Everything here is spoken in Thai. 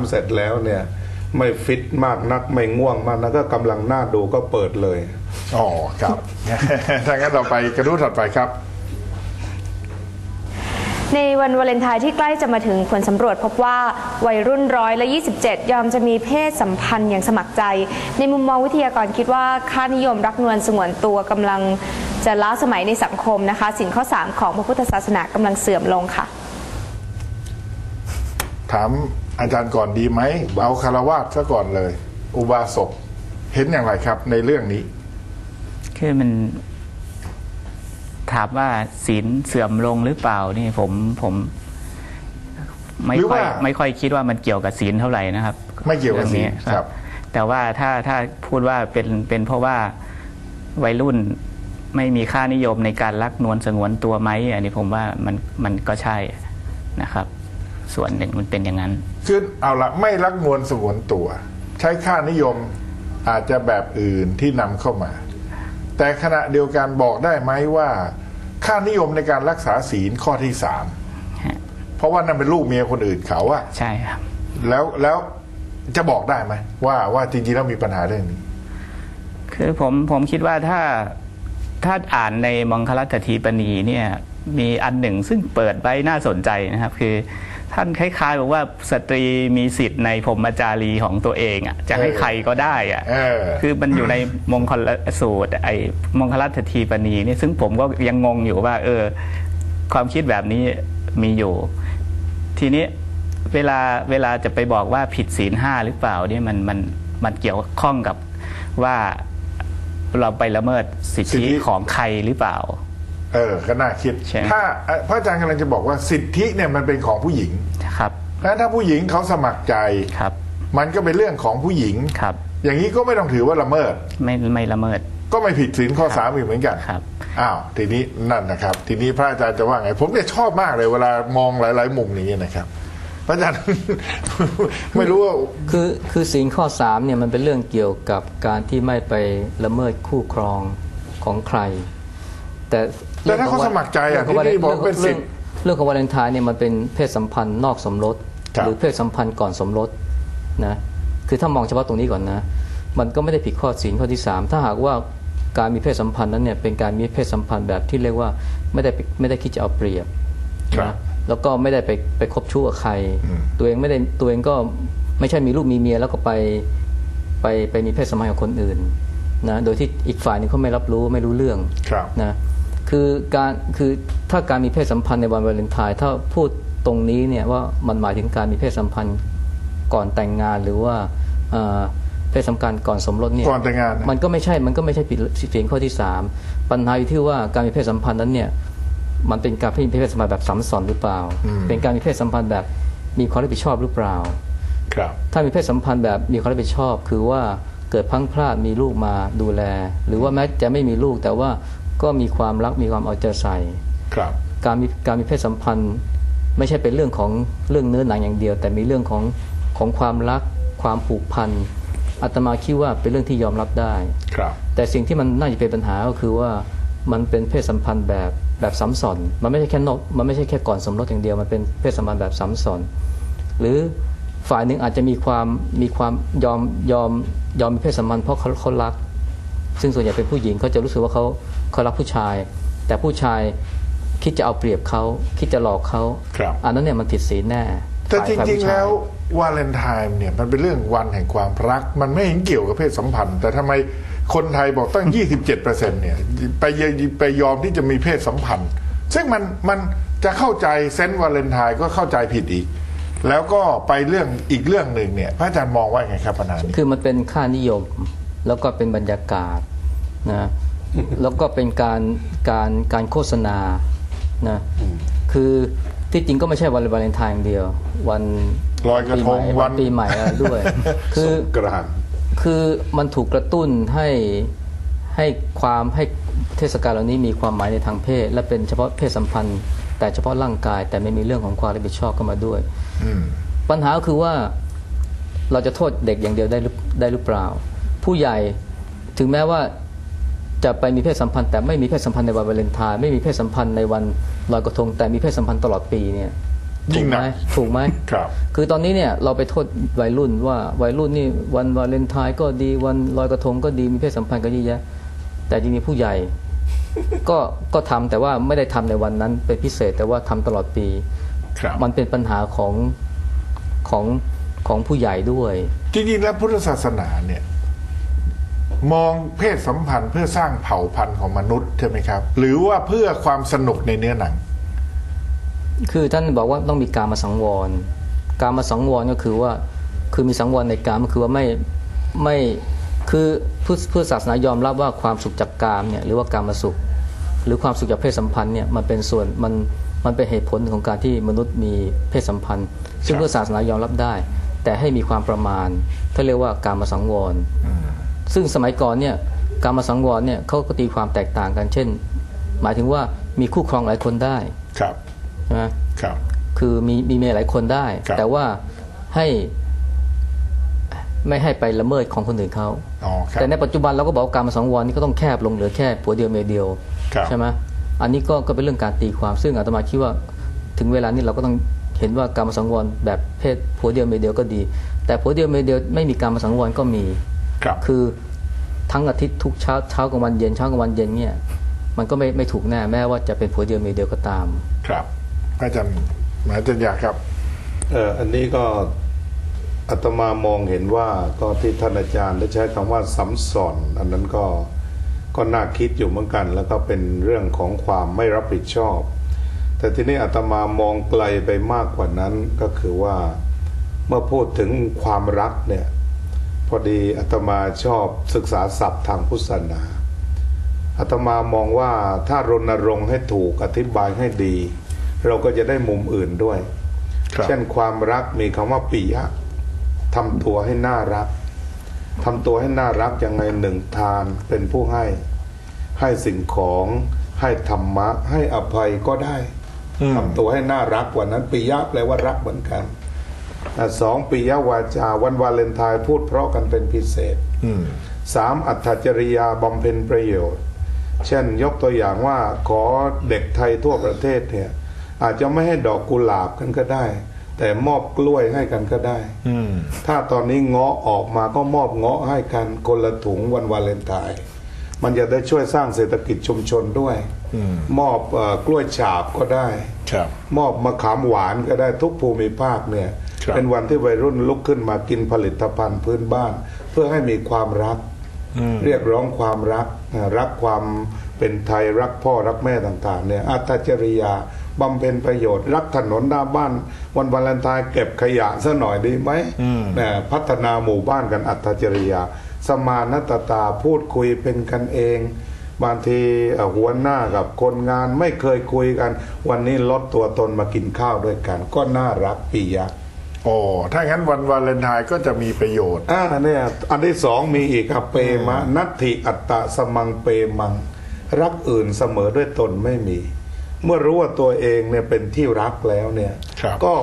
ำเสร็จแล้วเนี่ย ไม่ฟิตมากนักไม่ง่วงมากนักก็กำลังหน้าดูก็เปิดเลยอ๋อครับถ้างั้นเราไปกระทู้ถัดไปครับในวันวาเลนไทน์ที่ใกล้จะมาถึงผลสำรวจพบว่าวัยรุ่นร้อยละ 27 ยอมจะมีเพศสัมพันธ์อย่างสมัครใจ ในมุมมองวิทยากรคิดว่าค่านิยมรักนวลสงวนตัวกำลังจะล้าสมัยในสังคมนะคะ สินข้อ 3 ของพระพุทธศาสนากำลังเสื่อมลงค่ะ ถาม อาจารย์ก่อนดีไหมเอาคารวาสซะก่อนเลย อุบาสกเห็นอย่างไรครับ ในเรื่องนี้ คือมัน ถามว่าศีลเสื่อมลงหรือเปล่านี่ผมผมไม่หรือค่อยว่าไม่ค่อยคิดว่ามันเกี่ยวกับศีลเท่าไหร่นะครับ ไม่เกี่ยวกับศีลรื่องนี้ครับ แต่ว่าถ้าถ้าพูดว่าเป็นเป็นเพราะว่าวัยรุ่นไม่มีค่านิยมในการรักนวลสงวนตัวไหมอันนี้ผมว่ามันมันก็ใช่นะครับ ส่วนหนึ่งมันเป็นอย่างนั้น คือเอาละไม่รักนวลสงวนตัว ใช้ค่านิยมอาจจะแบบอื่นที่นำเข้ามา แต่ขณะเดียวกันบอกได้ไหมว่า ค่านิยมในการรักษาศีลข้อที่สามฮะเพราะว่านั่นเป็นลูกเมียคนอื่นเขาอะใช่ครับ แล้วแล้วจะบอกได้ไหมว่าว่าจริงๆแล้วมีปัญหาเรื่องนี้ คือผมผมคิดว่าถ้าถ้าอ่านในมังคลัตถีปณีเนี่ย มีอันหนึ่งซึ่งเปิดไว้น่าสนใจนะครับ คือ ท่านคล้ายๆบอกว่าสตรีมีสิทธิ์ในพรหมจารีของตัวเองอะจะให้ใครก็ได้อะเออคือมันอยู่ในมงคลสูตร ไอ้มงคลัตถีปณีเนี่ยซึ่งผมก็ยังงงอยู่ว่า เออ ความคิดแบบนี้มีอยู่ ทีนี้เวลาเวลาจะไปบอกว่าผิดศีลห้าหรือเปล่าเนี่ยมันมันมันเกี่ยวข้องกับว่าเราไปละเมิดสิทสิทธิธิของใครหรือเปล่า เออก็น่าคิด ใช่ ถ้าเอ่อพระอาจารย์กำลังจะบอกว่าสิทธิเนี่ยมันเป็นของผู้หญิงครับแล้วถ้าผู้หญิงเขาสมัครใจ ครับมันก็เป็นเรื่องของผู้หญิง ครับ อย่างนี้ก็ไม่ต้องถือว่าละเมิด ไม่ไม่ละเมิด ก็ไม่ผิดศีลข้อสามอีกเหมือนกันครับ อ้าวทีนี้นั่นนะครับ ทีนี้พระอาจารย์จะว่าไง ผมเนี่ยชอบมากเลยเวลามองหลาย ๆ มุมนี้นะครับ พระอาจารย์ ไม่รู้ว่า คือคือศีลข้อ3เนี่ยมันเป็นเรื่องเกี่ยวกับการที่ไม่ไปละเมิดคู่ครองของใคร แต่แต่ถ้าเขาสมัครใจอะเรื่องขงที่นี่บอกเป็นเรื่สิองทธิ์เรื่องของวาเลนไทน์เนี่ยมันเป็นเพศสัมพันธ์นอกสมรสครับหรือเพศสัมพันธ์ก่อนสมรสนะคือถ้ามองเฉพาะตรงนี้ก่อนนะ มันก็ไม่ได้ผิดข้อศีลข้อที่ 3 ถ้าหากว่าการมีเพศสัมพันธ์นั้นเนี่ยเป็นการมีเพศสัมพันธ์แบบที่เรียกว่าไม่ได้ไม่ได้คิดจะเอาเปรียบครับนะแล้วก็ไม่ได้ไปไปคบชู้กับใคร ตัวเองไม่ได้ตัวเองก็ไม่ใช่มีลูกมีเมียแล้วก็ไปไปไปมีเพศสัมพันธ์กับคนอื่นนะโดยที่อีกฝ่ายหนึงเขาไม่รับรู้ไม่รู้เรื่องครับนะ คือการคือถ้าการมีเพศสัมพันธ์ในวันวาเลนไทน์ถ้าพูดตรงนี้เนี่ยว่ามันหมายถึงการมีเพศสัมพันธ์ก่อนแต่งงานหรือว่าเอ่อเพศสัมพันธ์ก่อนสมรสเนี่ยก่อนแต่งงานนะมันก็ไม่ใช่มันก็ไม่ใช่ผิดศีลข้อที่สามปัญหาอยู่ที่ว่าการมีเพศสัมพันธ์นั้นเนี่ยมันเป็นการมีเพศสัมพันธ์แบบสัมสอนหรือเปล่า เป็นการมีเพศสัมพันธ์แบบมีความรับผิดชอบหรือเปล่า ครับ ถ้ามีเพศสัมพันธ์แบบมีความรับผิดชอบ คือว่าเกิดพลังพลาดมีลูกมาดูแล หรือว่าแม้จะไม่มีลูกแต่ว่า ก็มีความรักมีความเอาใจใส่ครับ การมีการมีเพศสัมพันธ์ ไม่ใช่เป็นเรื่องของเรื่องเนื้อหนังอย่างเดียว แต่มีเรื่องของของความรัก ความผูกพันอาตมาคิดว่าเป็นเรื่องที่ยอมรับได้ครับ แต่สิ่งที่มันน่าจะเป็นปัญหาก็คือว่ามันเป็นเพศสัมพันธ์แบบแบบซ้ำซ้อนมันไม่ใช่แค่นอกมันไม่ใช่แค่ก่อนสมรสอย่างเดียว มันเป็นเพศสัมพันธ์แบบซ้ำซ้อนหรือฝ่ายหนึ่งอาจจะมีความมีความยอมยอมยอมมีเพศสัมพันธ์เพราะเขาเขารัก ซึ่งส่วนใหญ่เป็นผู้หญิงเขาจะรู้สึกว่าเขา เขารักผู้ชาย แต่ผู้ชายคิดจะเอาเปรียบเขาคิดจะหลอกเขาครับ อันนั้นเนี่ยมันผิดศีลแน่แต่จฝ่ายฝ่ายริงผู้ๆชายแล้ววาเลนไทน์เนี่ยมันเป็นเรื่องวันแห่งความรัก มันไม่เห็นเกี่ยวกับเพศสัมพันธ์ แต่ทำไมคนไทยบอกตั้ง 27%เนี่ยไปยไปยอมที่จะมีเพศสัมพันธ์ ซึ่งมันมันจะเข้าใจเซนต์วาเลนไทน์ก็เข้าใจผิดอีก แล้วก็ไปเรื่องอีกเรื่องหนึ่งเนี่ยพระอาจารย์มองว่าไงครับปัญหานี้คือมันเป็นค่านิยมแล้วก็เป็นบรรยากาศนะ แล้วก็เป็นการการการโฆษณานะคือที่จริงก็ไม่ใช่วันวาเลนไทน์อย่างเดียว วันลอยกระทงปีใหม่วัวันนปีใหม่อะไรด้วย คือสงกรานต์คือมันถูกกระตุ้นให้ให้ความให้เทศกาลเหล่านี้มีความหมายในทางเพศ และเป็นเฉพาะเพศสัมพันธ์ แต่เฉพาะร่างกาย แต่ไม่มีเรื่องของความรับผิดชอบเข้ามาด้วยอืมปัญหาก็คือว่าเราจะโทษเด็กอย่างเดียวได้หรือได้หรือเปล่า ผู้ใหญ่ถึงแม้ว่า จะไปมีเพศสัมพันธ์แต่ไม่มีเพศสัมพันธ์ในวันวาเลนไทน์ไม่มีเพศสัมพันธ์ในวันลอยกระทง แต่มีเพศสัมพันธ์ตลอดปีเนี่ยยิ่ถูงกหนัไหมกถูกไหมครับ คือตอนนี้เนี่ยเราไปโทษวัยรุ่นว่าวัยรุ่นนี่วันวาเลนไทน์ก็ดีวันลอยกระทงก็ดีมีเพศสัมพันธ์ก็เยอะแยะแต่จริงๆผู้ใหญ่ ก็ก็ทำแต่ว่าไม่ได้ทำในวันนั้นเป็นพิเศษแต่ว่าทำตลอดปีครับมันเป็นปัญหาของของของผู้ใหญ่ด้วย จริงๆแล้วพุทธศาสนาเนี่ย มองเพศสัมพันธ์เพื่อสร้างเผ่าพันธุ์ของมนุษย์ใช่ไหมครับ หรือว่าเพื่อความสนุกในเนื้อหนัง คือท่านบอกว่าต้องมีการมาสังวร การมาสังวรก็คือว่าคือมีสังวรในการก็คือว่าไม่ไม่คือพุทธพุทธศาสนายอมรับว่าความสุขจากกามเนี่ยหรือว่าการมาสุข หรือความสุขจากเพศสัมพันธ์เนี่ยมันเป็นส่วนมันมันเป็นเหตุผลของการที่มนุษย์มีเพศสัมพันธ์ ซึ่งครับพุทธศาสนายอมรับได้ แต่ให้มีความประมาณเขาเรียกว่าการมาสังวร ซึ่งสมัยก่อนเนี่ยการมาสังวรเนี่ยเขาก็ตีความแตกต่างกัน เช่น หมายถึงว่ามีคู่ครองหลายคนได้ครับใช่ไหมครับคือมีมีเมียหลายคนได้ครับแต่ว่าให้ไม่ให้ไปละเมิดของคนอื่นเขาอ๋อครับแต่ในปัจจุบันเราก็บอกว่าการมาสังวรนี่ก็ต้องแคบลงเหลือแค่ผัวเดียวเมียเดียวครับใช่ไหมอันนี้ก็ก็เป็นเรื่องการตีความ ซึ่งอาตมาคิดว่าถึงเวลานี้เราก็ต้องเห็นว่าการมาสังวรแบบเพศผัวเดียวเมียเดียวก็ดี แต่ผัวเดียวเมียเดียวไม่มีการมาสังวรก็มี ครับคือทั้งอาทิตย์ทุกเช้าเช้ากลางวันเย็นเช้ากลางวันเย็นเนี่ยมันก็ไม่ไม่ถูกแน่แม้ว่าจะเป็นผัวเดียวเมียเดียวก็ตาม ครับอาจารย์อาจารย์อยากครับเอออันนี้ก็อาตมามองเห็นว่าก็ที่ท่านอาจารย์ได้ใช้คำว่าซ้ำซ้อน อันนั้นก็ก็น่าคิดอยู่เหมือนกัน แล้วก็เป็นเรื่องของความไม่รับผิดชอบ แต่ทีนี้อาตมามองไกลไปมากกว่านั้นก็คือว่าเมื่อพูดถึงความรักเนี่ย พอดีอาตมาชอบศึกษาศัพท์ทางพุทธศาสนาอาตมามองว่าถ้ารณรงค์ให้ถูกอธิบายให้ดี เราก็จะได้มุมอื่นด้วยครับเช่นความรักมีคำว่าปิยะทำตัวให้น่ารักทำตัวให้น่ารักยังไงหนึ่งทานเป็นผู้ให้ ให้สิ่งของให้ธรรมะ ให้อภัยก็ได้อืมทำตัวให้น่ารักกว่านั้นปิยะแปลว่ารักเหมือนกันอะ สองปิยวาจาวันวาเลนไทน์พูดเพราะกันเป็นพิเศษอืมสามอัตถจริยาบำเพ็ญประโยชน์ เช่นยกตัวอย่างว่าขอเด็กไทยทั่วประเทศเนี่ยอาจจะไม่ให้ดอกกุหลาบกันก็ได้ แต่มอบกล้วยให้กันก็ได้อืมถ้าตอนนี้เงาะออกมาก็มอบเงาะให้กันคนละถุงวันวาเลนไทน์มันจะได้ช่วยสร้างเศรษฐกิจชุมชนด้วยอืมมอบเออกล้วยฉาบก็ได้ครับมอบมะขามหวานก็ได้ทุกภูมิภาคเนี่ยครับ เป็นวันที่วัยรุ่นลุกขึ้นมากินผลิตภัณฑ์พื้นบ้าน เพื่อให้มีความรักอืมเรียกร้องความรักอ่ารักความเป็นไทยรักพ่อรักแม่ต่างๆเนี่ยอัตจริยาบำเพ็ญประโยชน์ รักถนนหน้าบ้าน วันวาเลนไทน์เก็บขยะซะหน่อยดีไหมอืมนะพัฒนาหมู่บ้านกันอัตจริยา สมานตตาพูดคุยเป็นกันเองบางทีเอ่อหัวหน้ากับคนงานไม่เคยคุยกัน วันนี้ลดตัวตนมากินข้าวด้วยกัน ก็น่ารักปียะ โอ้ถ้างั้นวันวาเลนไทน์ก็จะมีประโยชน์อ่าเนี่ยอันที่สองมีอีกครับเปมะนัตถิอัตตะสมังเปมัง รักอื่นเสมอด้วยตนไม่มี เมื่อรู้ว่าตัวเองเนี่ยเป็นที่รักแล้วเนี่ยครับก็